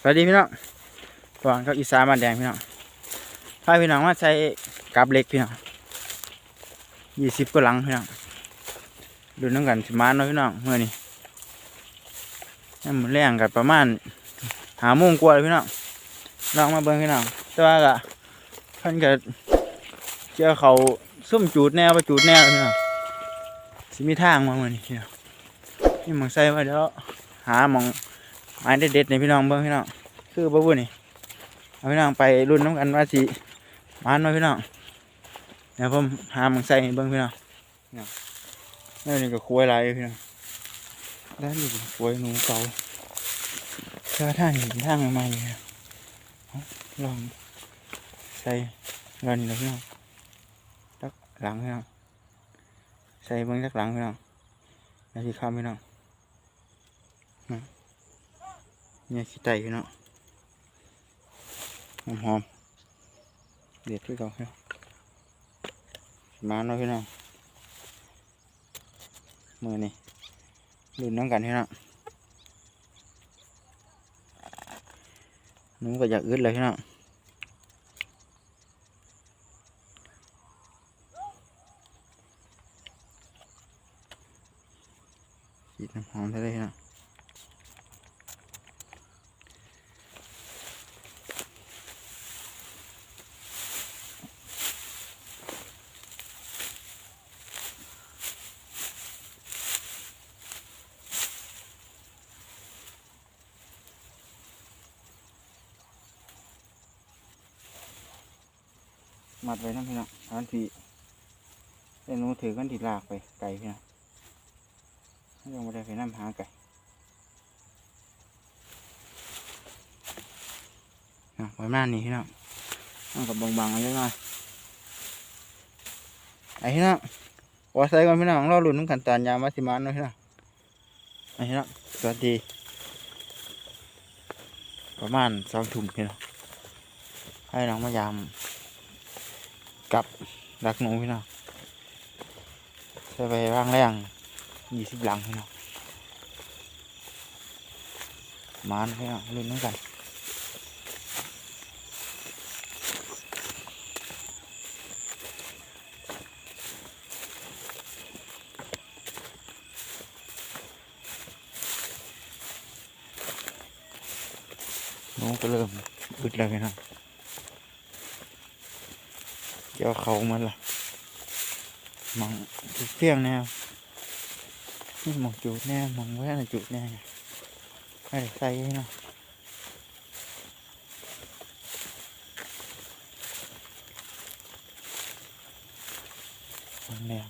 สวัสดีพี่น้องตอนเขาอีสานมานแดงพี่น้องพาพี่น้องมาใช้กับเหล็กพี่น้องยี่สิบก็หลังพี่น้องดูน้ำกันสิมาเนาะพี่น้องเมื่อนี้นี่มันแรงกันประมาณหาโมงกว่าเลยพี่น้องลองมาเบิ่งพี่น้องแต่ว่าก็เพิ่นก็เจอเขาซุ่มจูดแนวไปจูดแนวพี่น้องสิมีทางมาเมื่อนี้พี่น้องนี่มองใส่มาเดี๋ยวหาหมอง ไม้เด็ดๆในพี่น้องเบิ้งพี่น้องคือบ่บุนี่เอาพี่น้องไปรุ่นน้ำกันว่าสิมานมาพี่น้องเดี๋ยวผมหามังใส่ให้เบิ้งพี่น้องนี่นี่ก็คุยลายอยู่พี่น้องด้านนี้คุยหนูเก่าเชื่างเห็นทางใหม่ลอาลองใส่เงินเลยพี่น้องตักหลังพี่น้องใส่เบิ้งตักหลังพี่น้องแล้วที่ข้ามพี่น้อง เนี่ยขี้ไตพี่น้องหอมหอมๆเด็ดด้วยกันพี่น้องมาเนาะพี่น้องมือนี่ลุ้นน้ำกันพี่น้องหนูก็อยากอึดเลยพี่น้องฉีดน้ำหอมได้เลยพี่น้อง มัดไว้นะพี่น้องอันที่เส้นหนูถือกันทีลากไปไก่พี่น้องยังไม่ได้ไปน้ำหาไก่นะไว้หน้านี้พี่น้องต้องกับบางๆเล็กน้อยไอ้พี่น้องวอใส่ก่อนพี่น้องราหลุนน้ำกันตานยามาสิมานเนาะพี่น้องไอ้พี่น้องสวัสดี ประมาณสองทุ่มพี่น้องให้น้องมายาม กับรักหนูพี่น้องใช้ไปว่างแรงยี่สิบหลังพี่น้องมานพี่น้องรุ่นนั้นกันหนูก็เริ่มอึดแล้วพี่น้อง เกี่ยวเขามันล่ะมองจุดเพียงแนวนี่มองจุดแน่มองแว่นจุดแน่ไงไอ้ใส่เนาะมองแนว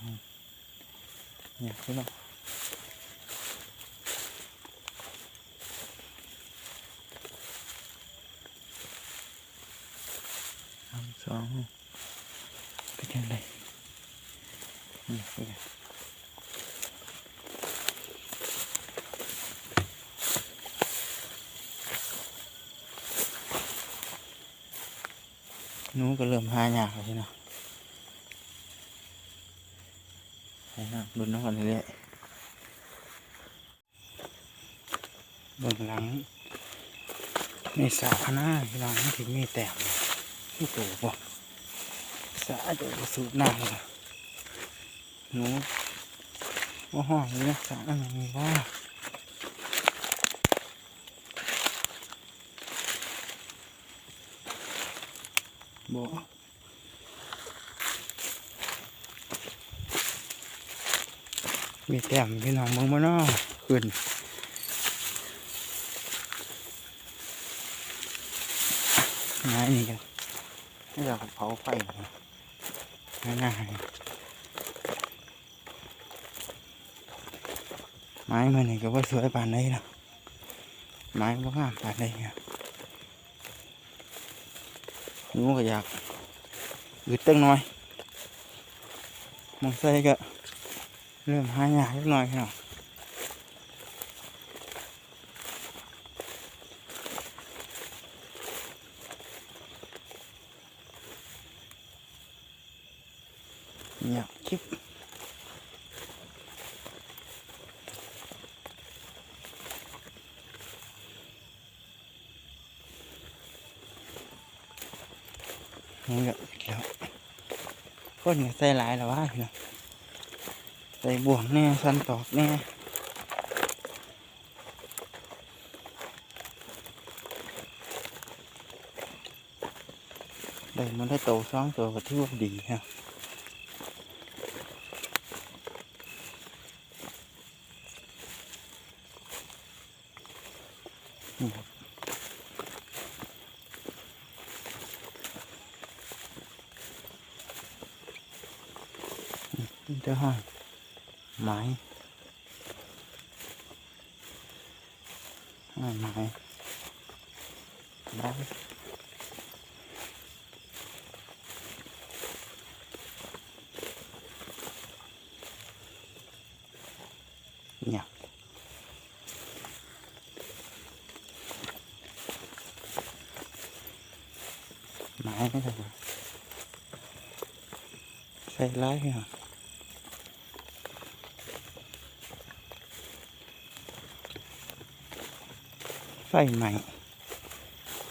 เนี่ยคือเนาะสามสอง เป็นยังไงนี่เป็นไงห นูก็เริ่มหายากแล้วใช่เนาะไปนะดุนน้ำกันเรื่อยเบื้องหลังในสาหน้าหลังที่มีแต้มที่ตัวบ่สะจะสูบน้ำเลยหนูว่าห้องเลยนะสะอันนี้ว่า บ่มีแต้มพี่น้องมึงมาเนาะขึ้นนายนี่กันไม่อยากเผาไฟนะง่ายๆไม้มันนี่ก็ว่าสวยปานใดนะไม้ก็งามปานใดเนี่ย หนูก็อยากอึดตั้งน้อยมองใส่ก็เริ่มหายากเล็กน้อยเนาะเงียบคลิป นี่ก็เกี่ยวคนใส่หลายแล้วว่าเนาะใส่บ่วงแน่สันตอกแน่ได้มันได้โตสองตัวก็ถือว่าดีฮะบนี่ครับนี่เจ้าห้อยไม้ ห้อยไม้ได้เนี่ยไม้ไม่ถูก ใส่ใหม่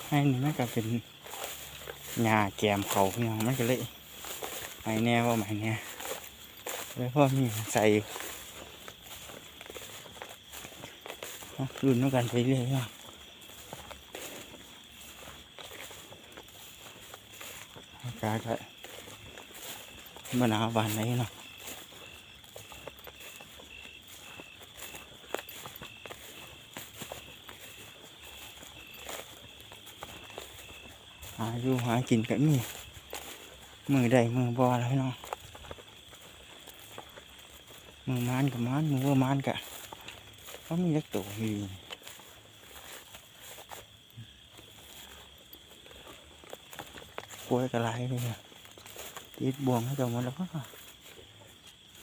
ให้นี่มันก็เป็นหญ้าแกมเขาเพี่น้องมันก็เลยไม้แน่ว่าไม้แน่แล้วพ่อมีใส่อยู่เอารุ่นน้ำกันไปเรื่อยๆเนาอากาศก็มหนาวบานไหนเนาะ อยู่หากินก็มีมือใดมือบอแล้วพี่น้องมือมานกับมานมือว่ามานกะเขามีเล็กตัวอยู่กล้วยกระไรเลยติดบ่วงให้เจ้าหมแล้วก็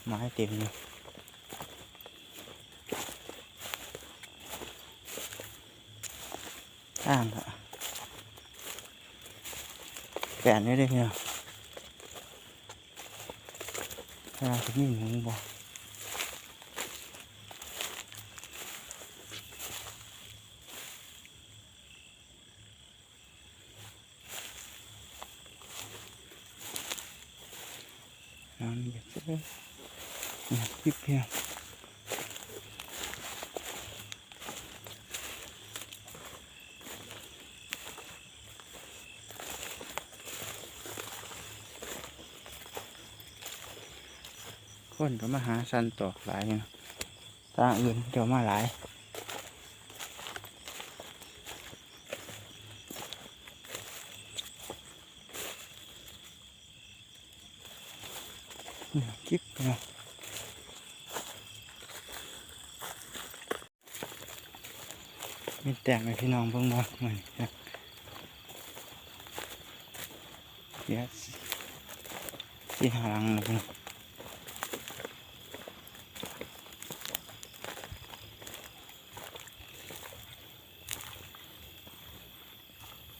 ไม้เต็มเลยอ่างอะ แก่นนี่เลยเนี่ยถ้าจะมีหมูบ่น้ำเยอะเลยเนี่ยพี่เพียง คนก็มาหาสันตอกหลายอยู่นะทาอื่นเดี๋ยวมาหลายกิ๊บนะมีแต่งให้พี่น้องเบิ่งบ่เหมือนกันเดี๋ยวที่หารังนะพี่น้อง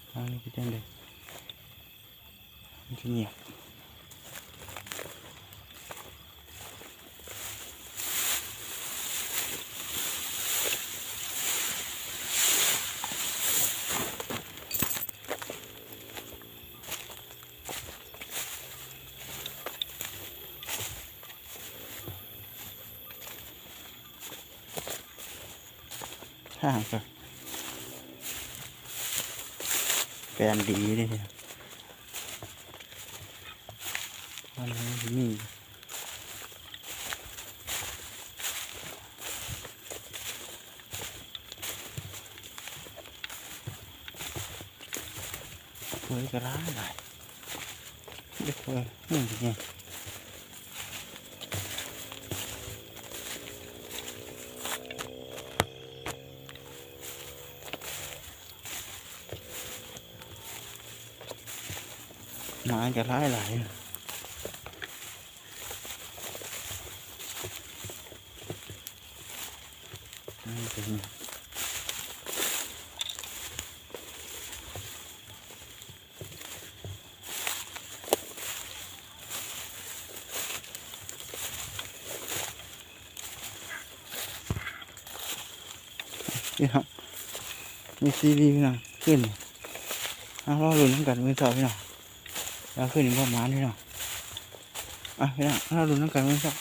เอานี่พี่เต้นเลย มันจะเงีย บห่างกันแฟนดีเลยมันมีเฮ้ยกระร้าหลายเด็กเฮ้ยนี่จริงหมาจะร้ายหลาย นี่เป็นพี่น้องมีซีดีพี่น้องขึ้นอาเราลุ้นกันมือสอบพี่น้องแล้วขึ้นอีกประมาณนี้เนาะอะพี่น้องเราดูน้ำกันไหมครับ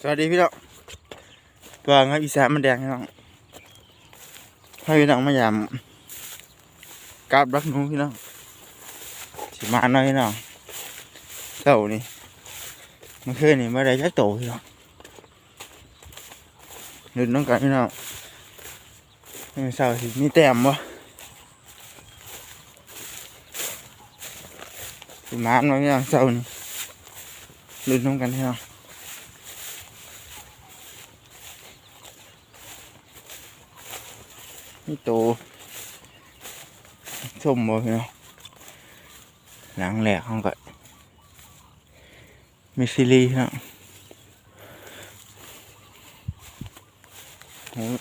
สวัสดีพี่น้อง ตัวงับอีสานมันแดงพี่น้องให้พี่น้องมายามกราบรักหนูพี่น้องสิมาหน่อยพี่น้องเต่านี่มันเคืนนี่มาได้จักโตพี่น้องดูน้ำกันพี่น้องนี่เสาสิมีแต้มบ่สิมานมาพี่น้องเจ้านี่ลุ้นน้ำกันพี่น้อง นี่โตชมบ่พี่น้องหลังแหลกห้องก็มีซีรีส์น้องโอ้ย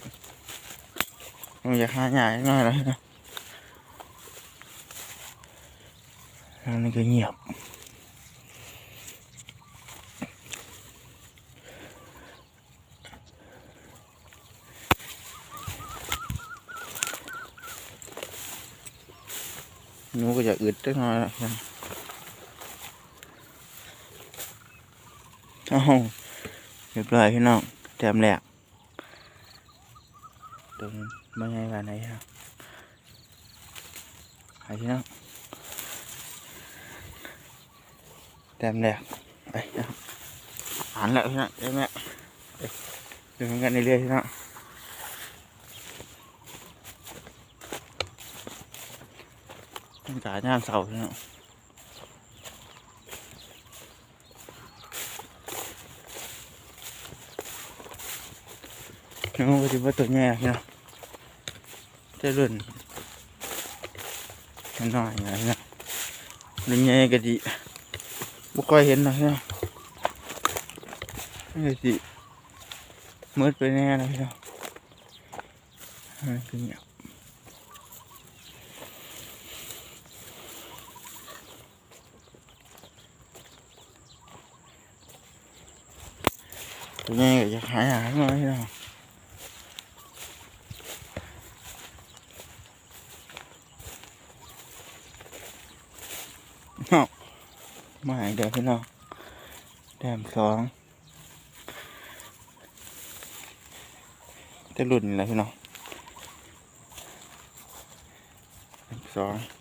มันอยากหาใหญ่หน่อยแล้วพี่น้องแล้วนี่ก็เงียบ หนูก็ จะอึดจักหน่อยละเอาเรียบร้อยพี่น้องแถมแหลกตรงไม่ไงกันไหนครับหายพี่น้องแถมแหลกไปครับอ่านแล้วพี่น้องได้ไหมไปดูกันเรื่อยๆพี่น้อง บรรยากาศยามเสาร์เนาะน้องก็จะว่าตัวแง่เนาะจะรุ่นน้อยๆอย่างเงี้ยรื่องแง่ก็ดีบ่ค่อยเห็นหรอกเนาะนี่ก็สิมืดไปแน่เลยเนาะมันก็เงียบ ตัวนี้ก็จะหายหายมาพี่น้องเนาะมาอีกเดี๋ยวพี่น้องแต้มสองจะหลุดนี่แหละพี่น้องสอง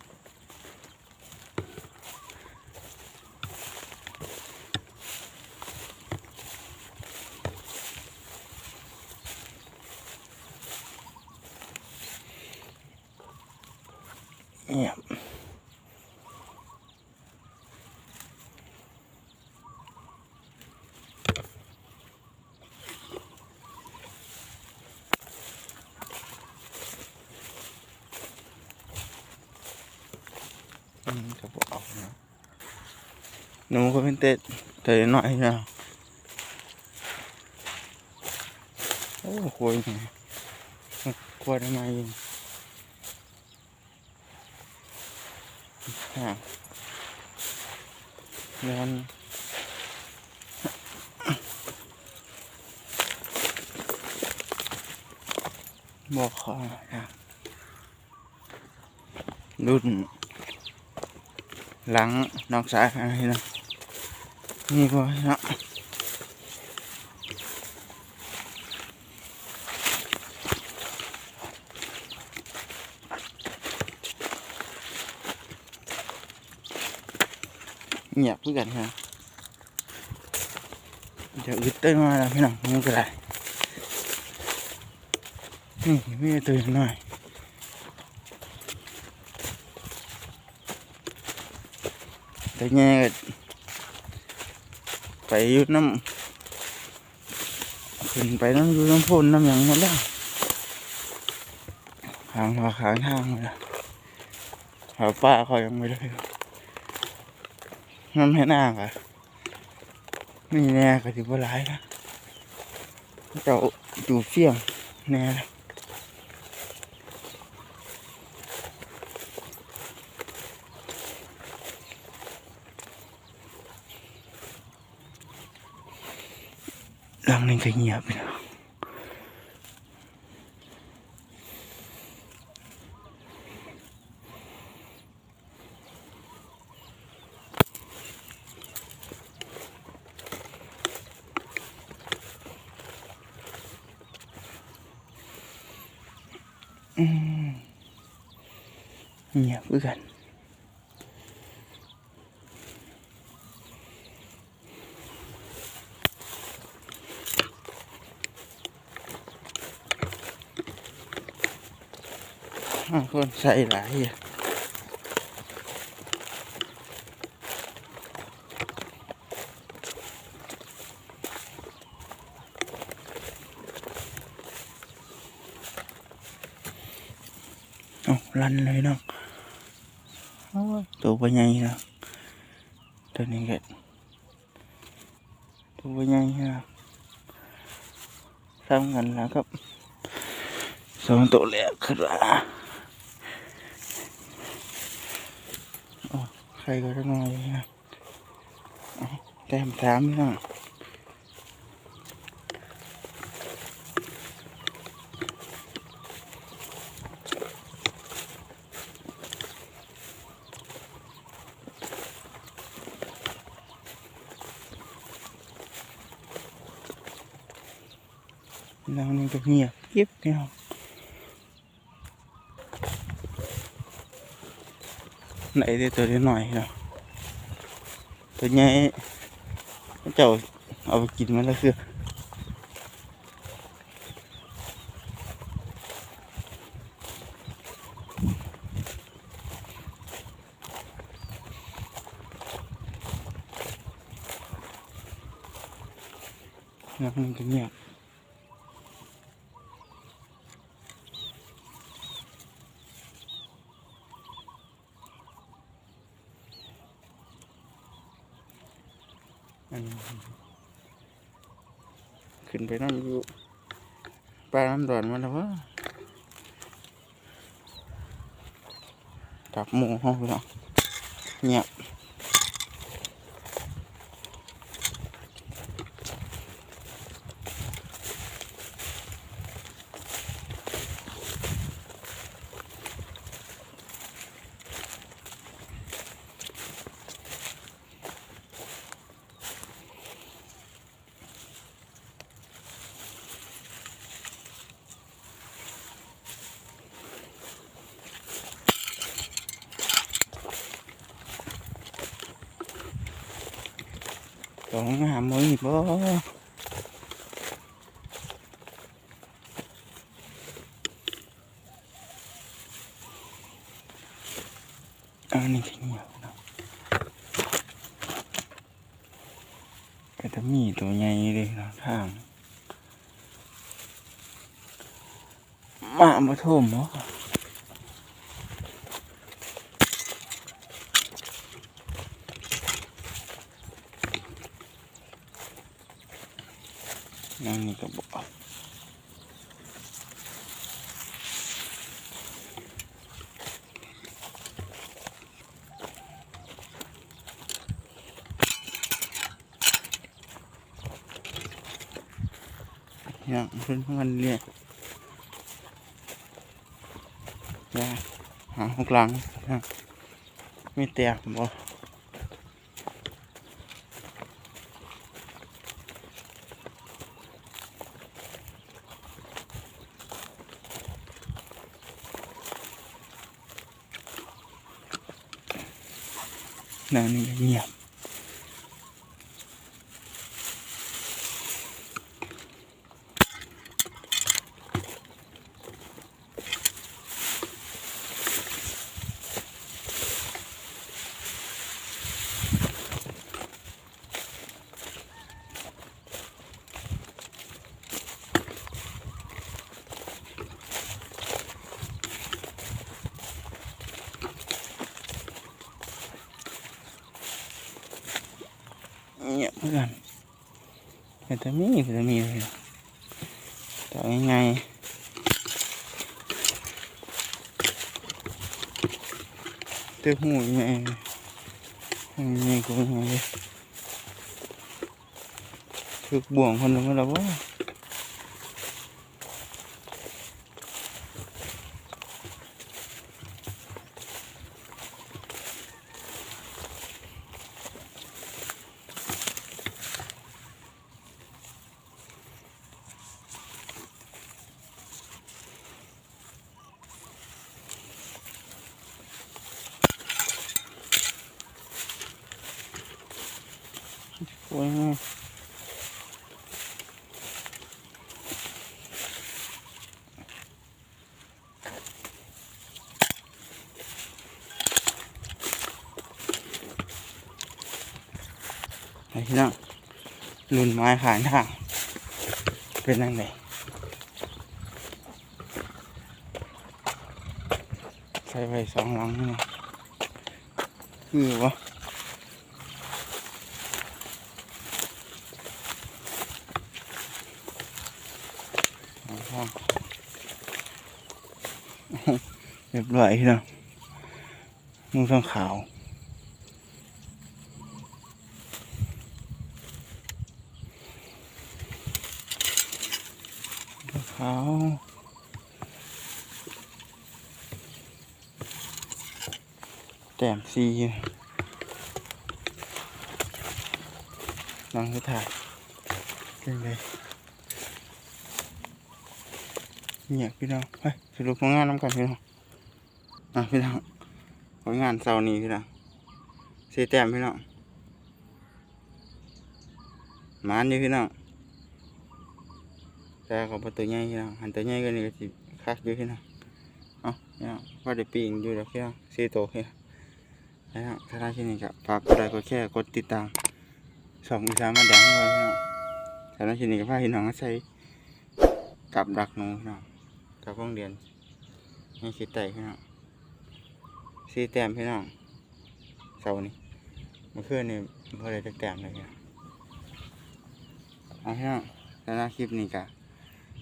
เงียบอืมจะบอกเอานะหนูก็เป็นเต็ดแต่หน่อยนะโอ้โหยไงควรทำไม ยิงห่างเดินบอกขอนะรุ่น หลังนอกสายอะไรนะนี่ก็นะ เงียบเพื่อกันครับเดี๋ยวอึดเต้นมาแล้วพี่น้องมันก็ได้นี่ไม่ตื่นหน่อยแต่แง่ก็ไปยุดน้ำขึ้นไปน้ำอยูน้ำพ่นน้ำหยังหมดแล้วขางมาขางทางหมดแล้วหาป้าเขายังไม่ได้ น้ำให้หน้าค่ะนี่แน่ก็ถือว่าร้ายนะเจ้าจูบเสี่ยงแน่นะหลังนึงก็เงียบไป แล้วอืมเงี ยบคือกันอ้าวคนใส่หลายอะโอ้ลันเลยเนาะโอ้ยตัวใบใหญ่เนาะตัวนี้ก็ตัวใบใหญ่เนาะทำกันแล้วครับสองตัวแรกขึ้นมาใครก็ได้มาเลยนะเอาแต้มสามนะ แล้วนี่ก็เงียบเก็บเนาะไหนได้ตัวนี้ ขึ้นาะตัวใหญ่เจ้าเอาไปกินมันแล้วคือแล้วมันก็เงียบอันนี้ขึ้นไปน้ำอยู่ปลาน้ำดอนมาแล้ววะจับหมูห้องไปแล้วเงียบ ต้องหามือบ่อันนี้ก็เงียบเนะก็จะมีตัวใหญ่เลยนะทางมามาท่มบ่นั่นนี่ก็บ่ อย่างเพิ่นมันเรียกยาหาหกหลังนะไม่แตกบ่นั่นเงียบเงียบเหมือนกัน แต่จะมีแต่จะมีเลยแต่ยังไงเต้าหูยังไงยังไงกูยังไงถูกบ่วงคนหนึ่งแล้วว่า พี่น้องลุนไม้ขางทางเป็นยังไงใส่ไว้สองหลังนี่นะคือวะเรียบร้อยพี่น้องนุ่งส้งขาว ขาวแต้มซีน้องจะถ่ายเป็นไงเงียบพี่น้องเฮ้ยสรุปผลงานน้ำกันพี่น้องอะพี่น้องผลงานเสาร์นี้พี่น้องสีแต้มพี่น้องมานอยู่พี่น้อง แต่ของประตูใหญ่พี่น้องหันตัวใหญ่กันนี่ก็สิคักอยู่พี่น้องเอาพี่น้องว่าได้ปีงอยู่แล้วพี่น้องสีโตพี่น้องแล้วถ้าได้ที่นี่ก็ฝากกดไลค์กดแชร์กดติดตามสองอีสานมาแดงไว้พี่น้องถ้าได้ที่นี่ก็พาพี่น้องใช้กับดักหนูพี่น้องกับโรงเรียนให้คิดไต่พี่น้องสี่แต้มพี่น้องเสาร์นี้เมื่อคืนนี่พอได้จักแต้มเลยพี่น้องเอาพี่น้องสำหรับคลิปนี้กะ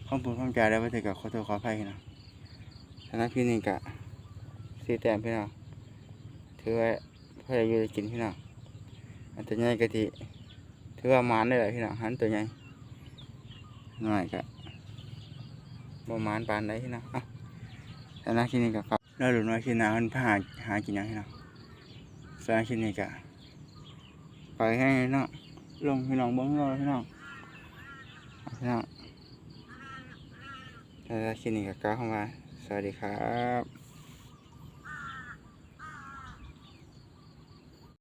ข้อมูลข้อมใจได้ไว้ถึงกับขอโทษขออภัยน้องสำหรับคลิปนี้กะสีแต้มพี่น้องถือว่าพอได้อยู่ได้กินพี่น้องอันตัวใหญ่กะทิถือว่ามานได้เลยพี่น้องหันตัวใหญ่หน่อยกะประมาณปานใดที่นะอะสำนักคลินิกก็ครับแล้วหลุดมาคลินิกมันพาหาหากินยังที่นะสำนักคลินิกก็ไปให้เนาะลงพี่น้องเบิ้งเราพี่น้องพี่น้อง แล้วกคลินิกก็กล่าวคำว่าสวัสดีครับ